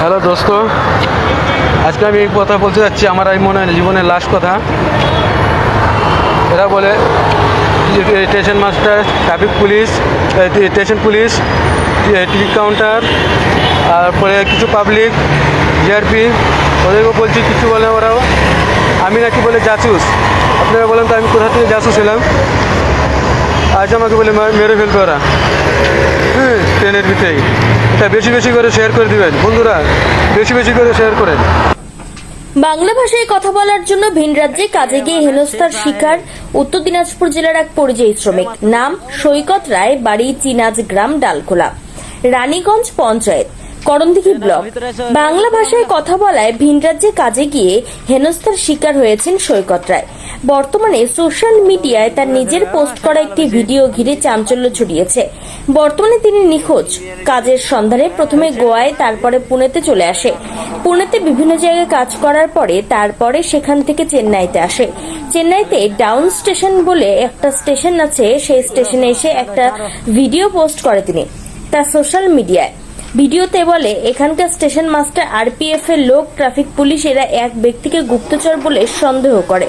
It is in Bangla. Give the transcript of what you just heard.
হ্যালো দোস্ত, আজকে আমি এই কথা বলতে যাচ্ছি, আমার এই মনে জীবনের লাস্ট কথা। এরা বলে station master, traffic police station police ticket counter, তারপরে কিছু পাবলিক, জিআরপি, ওদেরকেও বলছি কিছু বলে ওরাও। আমি নাকি বলে জাসুস। আপনারা বলেন তো আমি কোথা থেকে জাসুস এলাম? আজ আমাকে বলে মেরে ফেলবে ওরা। হ্যাঁ ট্রেনের ভিতরেই। এটা বেশি বেশি করে শেয়ার করে দিবেন। বন্ধুরা, বেশি বেশি করে শেয়ার করেন। বাংলা ভাষায় কথা বলার জন্য ভিন রাজ্যে কাজে গিয়ে হেনস্থার শিকার উত্তর দিনাজপুর জেলার এক পরিযায়ী শ্রমিক। নাম সৈকত রায়, বাড়ি চিনাজ গ্রাম, ডালখোলা। রানীগঞ্জ পঞ্চায়েত, করণদিঘি ব্লক। বাংলা ভাষায় কথা বলায় ভিন রাজ্যে কাজে গিয়ে হেনস্থার শিকার হয়েছেন সৈকত রায়। বর্তমানে সোশ্যাল মিডিয়ায় তার নিজের পোস্ট করা একটি ভিডিও ঘিরে চাঞ্চল্য ছড়িয়েছে। বর্তমানে তিনি নিখোঁজ। কাজের সন্ধানে প্রথমে গোয়ায়, তারপরে পুনেতে চলে আসে। পুনেতে বিভিন্ন জায়গায় কাজ করার পরে তারপরে সেখান থেকে চেন্নাইতে আসে। চেন্নাইতে ডাউন স্টেশন বলে একটা স্টেশন আছে, সেই স্টেশনে এসে একটা ভিডিও পোস্ট করে তিনি, তার সোশ্যাল মিডিয়ায়। ভিডিওতে বলে, এখানকার স্টেশন মাস্টার আরপিএফ এর লোক, ট্রাফিক পুলিশ, এরা এক ব্যক্তিকে গুপ্তচর বলে সন্দেহ করে।